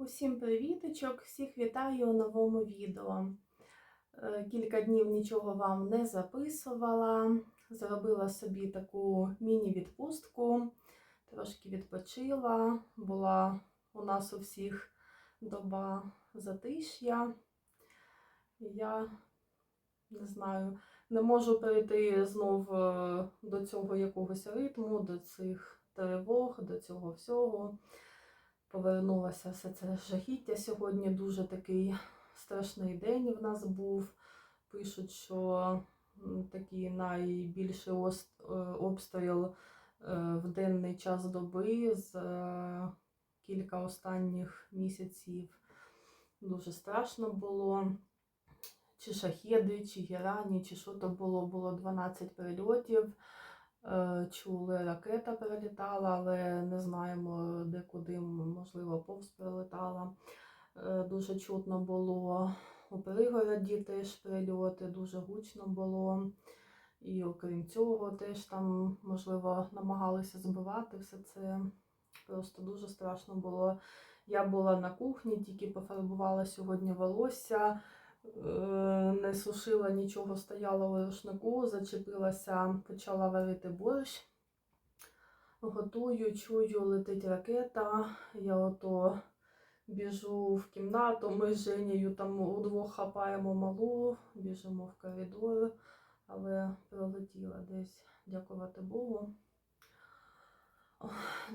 Усім привіточок! Всіх вітаю у новому відео. Е, Кілька днів нічого вам не записувала. Зробила собі таку міні-відпустку, трошки відпочила. Була у нас у всіх доба затиш'я. Я не знаю, не можу перейти знов е, до цього якогось ритму, до цих тривог, до цього всього повернулося все це жахіття. Сьогодні дуже такий страшний день в нас був. Пишуть, що такий найбільший е, обстріл е, в денний час доби з е, кілька останніх місяців. Дуже страшно було. Чи шахеди, чи герані, чи що то було, було 12 прильотів. Е, Чули, ракета прилітала, але не знаємо де куди, можливо, повз прилетала. Е, Дуже чутно було у пригороді теж прильоти, дуже гучно було. І окрім цього, теж там, можливо, намагалися збивати все це. Просто дуже страшно було. Я була на кухні, тільки пофарбувала сьогодні волосся, не сушила нічого, стояла у рушнику, зачепилася, почала варити борщ. Готую, чую, летить ракета. Я ото біжу в кімнату. Ми з Женєю там удвох хапаємо малу, біжимо в коридор, але пролетіла десь, дякувати Богу.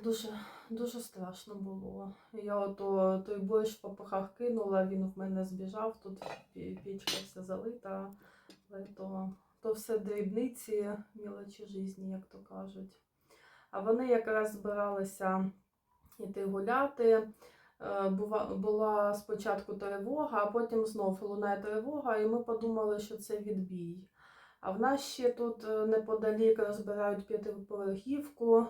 Дуже, дуже страшно було. Я ото той борщ по пахах кинула, він в мене збіжав, тут пічка вся залита. Але то, то все дрібниці, мілочі житті, як то кажуть. А вони якраз збиралися йти гуляти. Е, була спочатку тривога, а потім знов лунає тривога, і ми подумали, що це відбій. А в нас ще тут е, неподалік розбирають п'ятиповерхівку. е,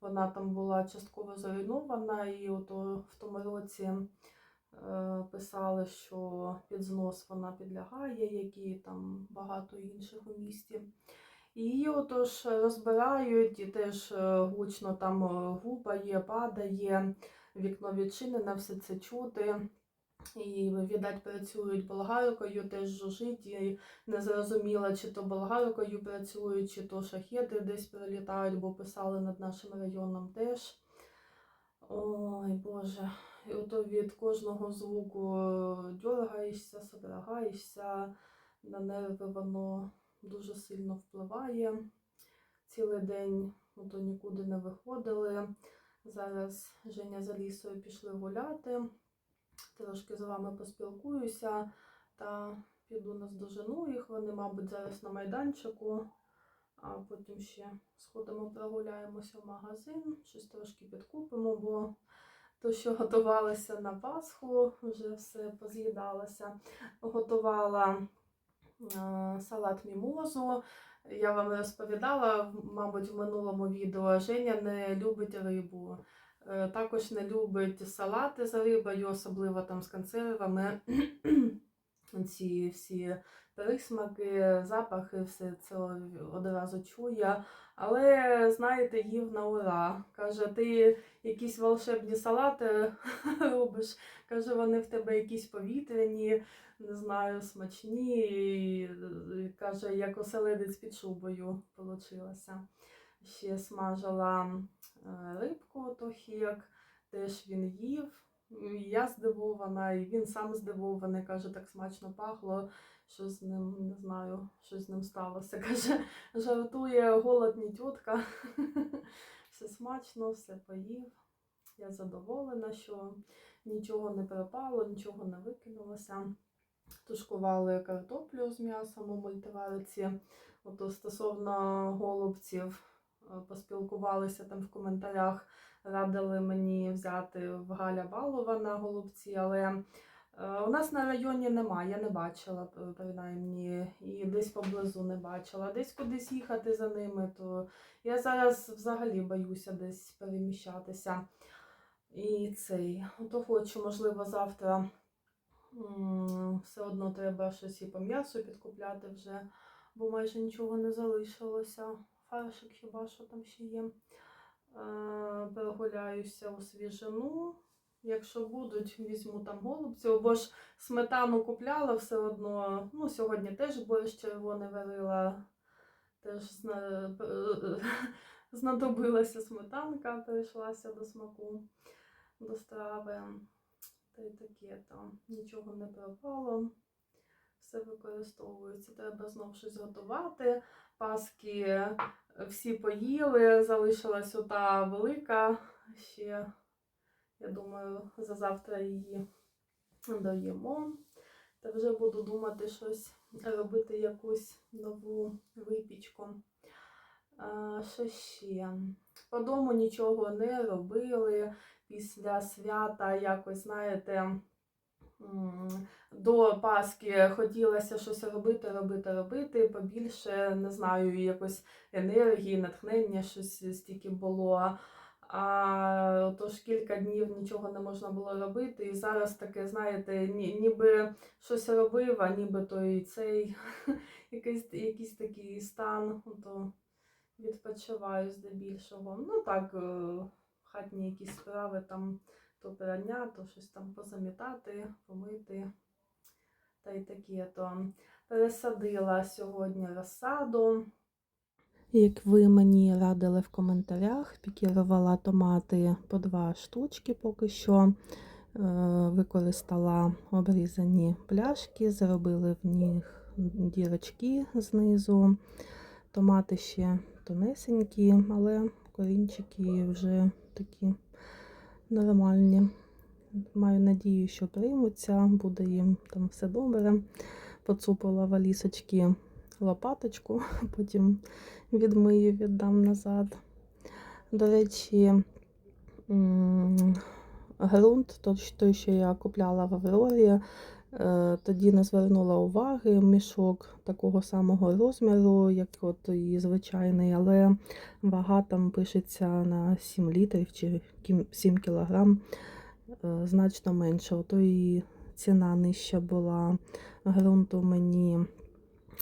Вона там була частково зруйнована, і от в тому році е, писали, що під знос вона підлягає, як і там багато інших у місті. І її отож розбирають, і теж гучно там гупає, падає, вікно відчинене, все це чути. І, віддать, працюють болгаркою, теж жужить, і не зрозуміла, чи то болгаркою працюють, чи то шахеди десь прилітають, бо писали над нашим районом теж. Ой, Боже. І ото від кожного звуку е, дергаєшся, содрогаєшся, на нерви воно дуже сильно впливає. Цілий день ото нікуди не виходили. Зараз Женя з Алісою пішли гуляти. Трошки з вами поспілкуюся та піду наздожену їх. Вони, мабуть, зараз на майданчику, а потім ще сходимо, прогуляємося в магазин, щось трошки підкупимо, бо то, що готувалося на Пасху, вже все поз'їдалося. Готувала салат мімозу. Я вам розповідала, мабуть, в минулому відео Женя не любить рибу. Е, Також не любить салати з рибою, особливо там з консервами. Ці всі присмаки, запахи, все це одразу чує. Але, знаєте, їв на ура. Каже, ти якісь волшебні салати робиш. Каже, вони в тебе якісь повітряні, не знаю, смачні. І, каже, як оселедець під шубою получилося. Ще смажила рибку, то теж він їв. Я здивована, і він сам здивований, каже, так смачно пахло, що з ним, не знаю, що з ним сталося. Каже, жартує голодні тітка. Все смачно, все поїв. Я задоволена, що нічого не пропало, нічого не викинулося. Тушкували картоплю з м'ясом у мультивариці. Ото стосовно голубців е, поспілкувалися там в коментарях, радили мені взяти в Галя Балова на голубці, але е, у нас на районі немає, я не бачила принаймні, і десь поблизу не бачила. Десь кудись їхати за ними, то я зараз взагалі боюся десь переміщатися. І цей, ото хочу, можливо, завтра все одно треба щось і по м'ясу підкупляти вже, бо майже нічого не залишилося. Фаршик хіба що там ще є. Е, Прогуляюся у свіжину. якщо будуть, візьму там голубців, бо ж сметану купляла все одно. Ну, сьогодні теж борщ червоний варила, теж знадобилася сметанка, перейшлася до смаку, до страви. Та й таке там нічого не пропало. Все використовується. Треба знов щось готувати. Паски е, всі поїли, залишилась ота велика. Ще, я думаю, за завтра її доїмо. Та вже буду думати щось робити якусь нову випічку. А, що ще? По дому нічого не робили. Після свята якось, знаєте, до Пасхи хотілося щось робити, робити, робити. Побільше, не знаю, якось енергії, натхнення, щось стільки було. А тож кілька днів нічого не можна було робити. І зараз таке, знаєте, ні, ніби щось робив, а ніби то цей якийсь, якийсь такий стан, то відпочиваю здебільшого. Ну так, е, хатні якісь справи там то прання, то щось там позамітати, помити. Та й таке то пересадила сьогодні розсаду. Як ви мені радили в коментарях, пікірувала томати по два штучки поки що. Е, Використала обрізані пляшки, зробили в них дірочки знизу. Томати ще тонесенькі, але корінчики вже такі нормальні. Маю надію, що приймуться, буде їм там все добре. Поцупила валісочки лопаточку, потім відмию, віддам назад. До речі, грунт, той, що я купляла в Аврорі, тоді не звернула уваги. Мішок такого самого розміру, як от і звичайний, але вага там пишеться на 7 літрів чи 7 кілограм, е, значно менше. Ото і ціна нижча була. Грунту мені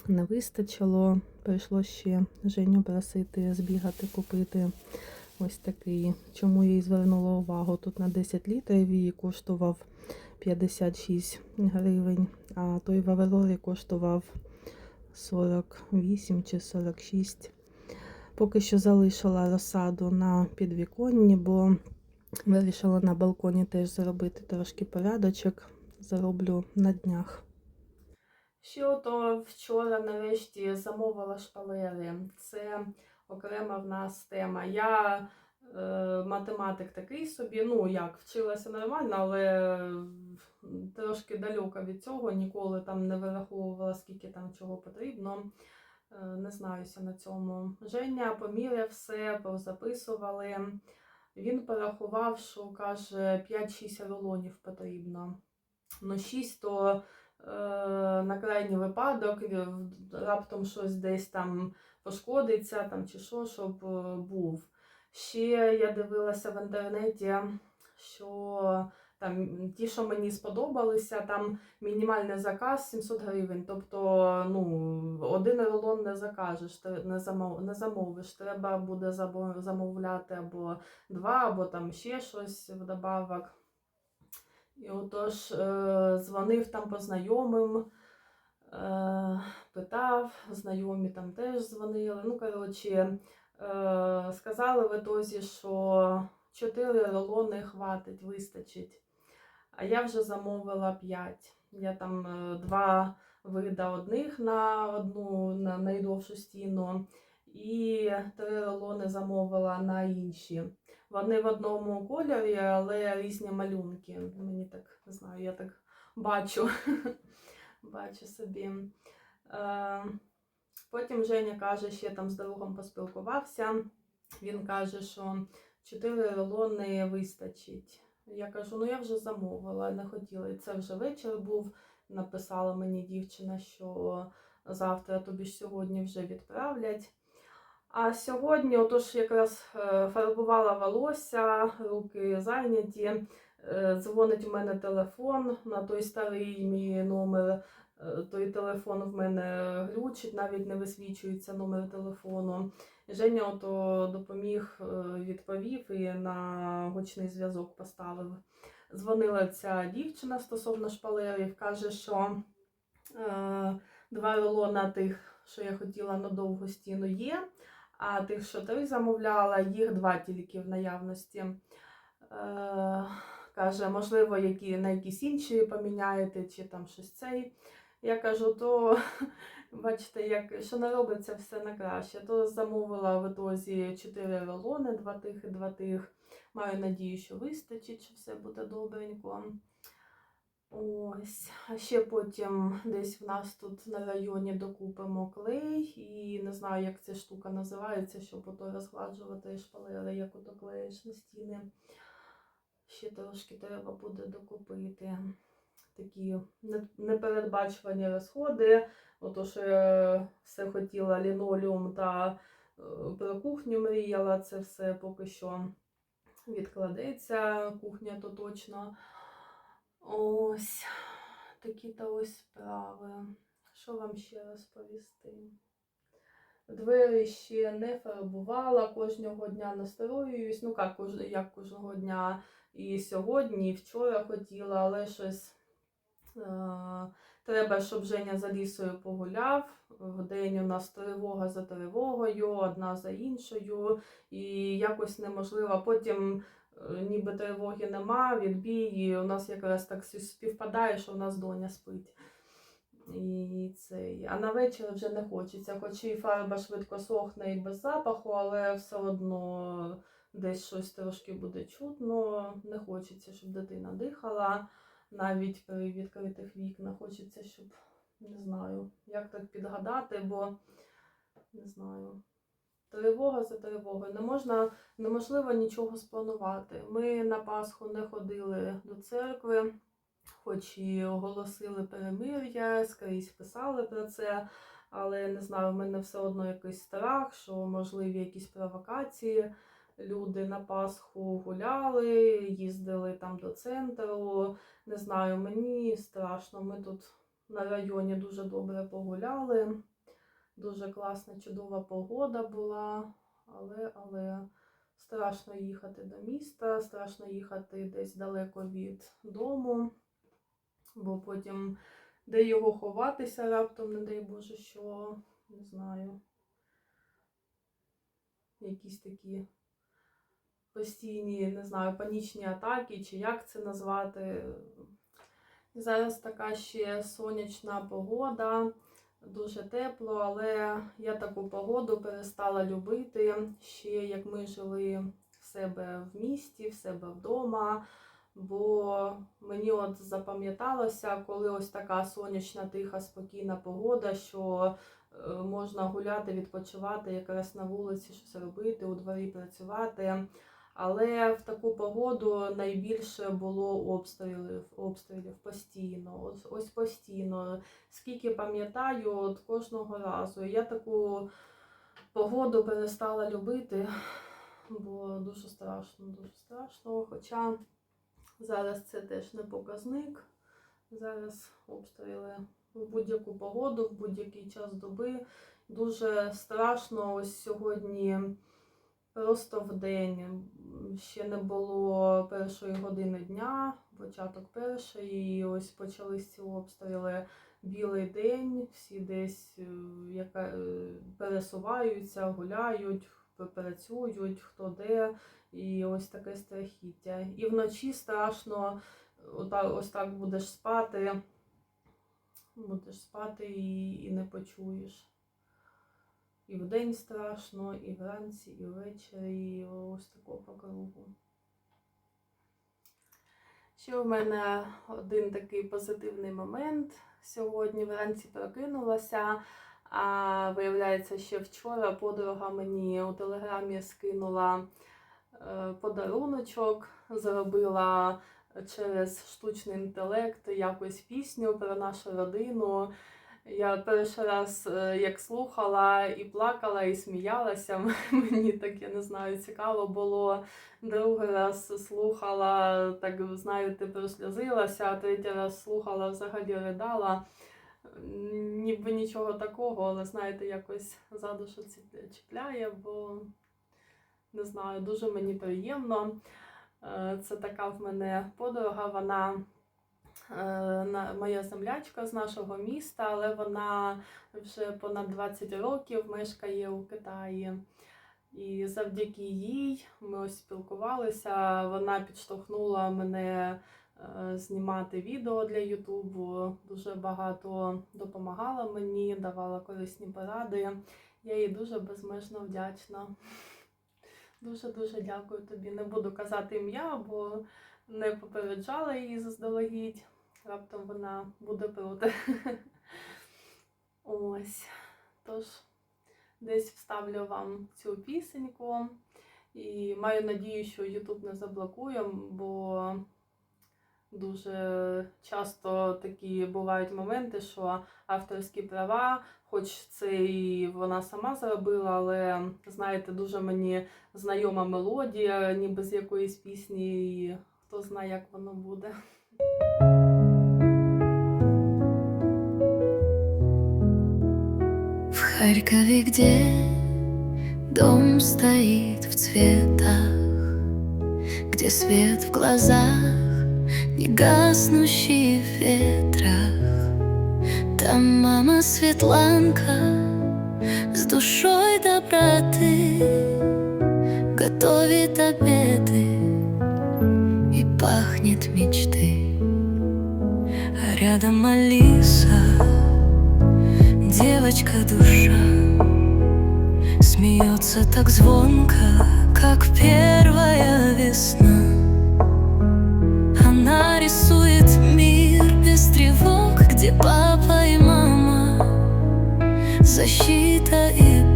не вистачило. Прийшло ще Женю просити збігати, купити ось такий. Чому і звернула увагу? Тут на 10 літрів і коштував 56 гривень, а той в Аврорі коштував 48 чи 46. Поки що залишила розсаду на підвіконні, бо вирішила на балконі теж зробити трошки порядочок. Зроблю на днях. Ще ото вчора нарешті замовила шпалери. Це окрема в нас тема. Я математик такий собі, ну як, вчилася нормально, але трошки далека від цього, ніколи там не вираховувала, скільки там чого потрібно. Е, не знаюся на цьому. Женя поміряв все, позаписували. Він порахував, що каже, 5-6 рулонів потрібно. Ну, 6 то е, на крайній випадок е, раптом щось десь там пошкодиться там, чи що, щоб е, був. Ще я дивилася в інтернеті, що там ті, що мені сподобалися, там мінімальний заказ 700 гривень. Тобто, ну, один рулон не закажеш, не замов, не замовиш. Треба буде замовляти або два, або там ще щось вдобавок. І отож е, дзвонив там по знайомим, е, питав, знайомі там теж дзвонили. Ну, коротше, сказали в ітозі, що 4 рулони хватить, вистачить. А я вже замовила 5. Я там е, два вида одних на одну на найдовшу стіну, і три рулони замовила на інші. Вони в одному кольорі, але різні малюнки. Мені так не знаю, я так бачу. бачу собі. Потім Женя каже, ще там з другом поспілкувався. Він каже, що 4 рулони вистачить. Я кажу, ну я вже замовила, не хотіла. І це вже вечір був. Написала мені дівчина, що завтра тобі ж сьогодні вже відправлять. А сьогодні, отож, якраз е, фарбувала волосся, руки зайняті. е, Дзвонить в мене телефон на той старий мій номер. Е, Той телефон в мене глючить, навіть не висвічується номер телефону. Женя ото допоміг, е, відповів і на гучний зв'язок поставив. дзвонила ця дівчина стосовно шпалерів, каже, що е, два рулона тих, що я хотіла на довгу стіну, є, а тих, що три замовляла, їх два тільки в наявності. Е, каже, можливо, які, на якісь інші поміняєте, чи там щось цей. Я кажу, то бачите, як що не робиться все на краще. То замовила в ітозі 4 рулони, два тих і два тих. Маю надію, що вистачить, що все буде добренько. Ось, а ще потім десь в нас тут на районі докупимо клей, і не знаю, як ця штука називається, щоб ото розгладжувати шпалери, як ото на стіни. Ще трошки треба буде докупити. Такі непередбачувані розходи. Ото що я все хотіла лінолеум та е, про кухню мріяла, це все поки що відкладеться. Кухня то точно. Ось такі то ось справи. Що вам ще розповісти? Двері ще не фарбувала, кожного дня настроююсь. Ну, як, як кожного дня і сьогодні, і вчора хотіла, але щось е- треба, щоб Женя за лісою погуляв. Вдень у нас тривога за тривогою, одна за іншою, і якось неможливо. Потім е, ніби тривоги нема, відбій, і у нас якраз так співпадає, що у нас доня спить. І цей. А на вечір вже не хочеться. Хоч і фарба швидко сохне і без запаху, але все одно десь щось трошки буде чутно. Не хочеться, щоб дитина дихала. Навіть при відкритих вікнах хочеться, щоб не знаю, як так підгадати, бо не знаю. Тривога за тривогою. Не можна, неможливо нічого спланувати. Ми на Пасху не ходили до церкви, хоч і оголосили перемир'я, скрізь писали про це, але не знаю, в мене все одно якийсь страх, що можливі якісь провокації. Люди на Пасху гуляли, їздили там до центру. Не знаю, мені страшно. Ми тут на районі дуже добре погуляли. Дуже класна, чудова погода була, але, але страшно їхати до міста, страшно їхати десь далеко від дому, бо потім де його ховатися раптом, не дай Боже, що не знаю. Якісь такі постійні, не знаю, панічні атаки, чи як це назвати. Зараз така ще сонячна погода, дуже тепло, але я таку погоду перестала любити ще як ми жили в себе в місті, в себе вдома. Бо мені от запам'яталося, коли ось така сонячна, тиха, спокійна погода, що е, можна гуляти, відпочивати якраз на вулиці, щось робити, у дворі працювати. Але в таку погоду найбільше було обстрілів, обстрілів постійно. Ось, ось постійно. Скільки пам'ятаю, от кожного разу. Я таку погоду перестала любити, бо дуже страшно, дуже страшно. Хоча зараз це теж не показник. Зараз обстріли в будь-яку погоду, в будь-який час доби. Дуже страшно ось сьогодні. Просто в день ще не було першої години дня, початок першої, і ось почались ці обстріли. Білий день, всі десь е, яка, е, пересуваються, гуляють, працюють, хто де, і ось таке страхіття. І вночі страшно, ось так будеш спати, будеш спати і, і не почуєш. І вдень страшно, і вранці, і ввечері, і ось такого по кругу. Ще в мене один такий позитивний момент. Сьогодні вранці прокинулася, а виявляється, ще вчора подруга мені у телеграмі скинула е, подаруночок, зробила через штучний інтелект якусь пісню про нашу родину. Я перший раз е, як слухала і плакала, і сміялася. Мені так, я не знаю, цікаво було. Другий раз слухала, так знаєте, просльозилася, а третій раз слухала, взагалі ридала. Ніби нічого такого, але знаєте, якось за душу чіпляє, бо не знаю, дуже мені приємно. Е, Це така в мене подруга, вона на- моя землячка з нашого міста, але вона вже понад 20 років мешкає у Китаї. І завдяки їй ми ось спілкувалися. Вона підштовхнула мене е, знімати відео для Ютубу. Дуже багато допомагала мені, давала корисні поради. Я їй дуже безмежно вдячна. Дуже дуже дякую тобі. Не буду казати ім'я, бо не попереджала її заздалегідь. Раптом вона буде проти. Ось. Тож, десь вставлю вам цю пісеньку. І маю надію, що YouTube не заблокує, бо дуже часто такі бувають моменти, що авторські права, хоч це і вона сама зробила, але знаєте, дуже мені знайома мелодія, ніби з якоїсь пісні, і хто знає, як воно буде. Харькове, где дом стоит в цветах, Где свет в глазах, не гаснущий в ветрах, Там мама Светланка с душой доброты Готовит обеды и пахнет мечты, А рядом Алиса Девочка душа. Смеется так звонко, как первая весна. Она рисует мир без тревог Где папа и мама. Защита и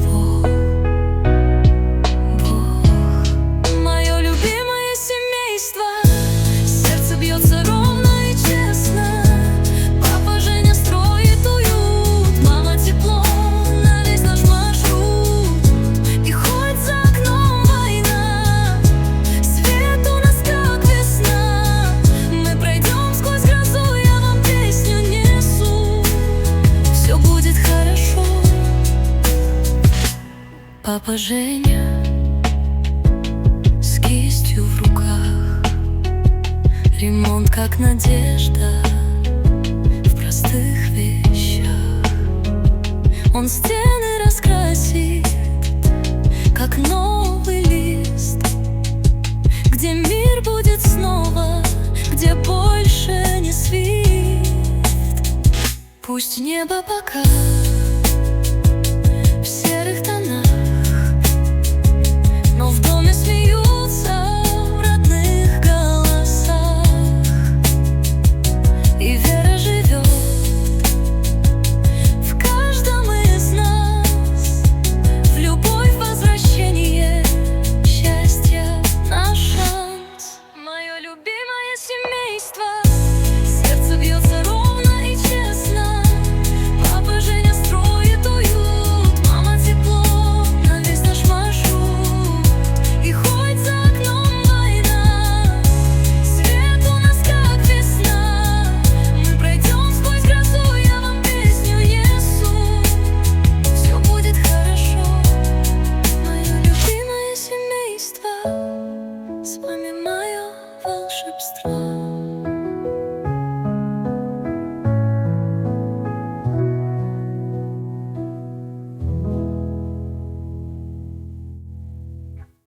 Пусть небо пока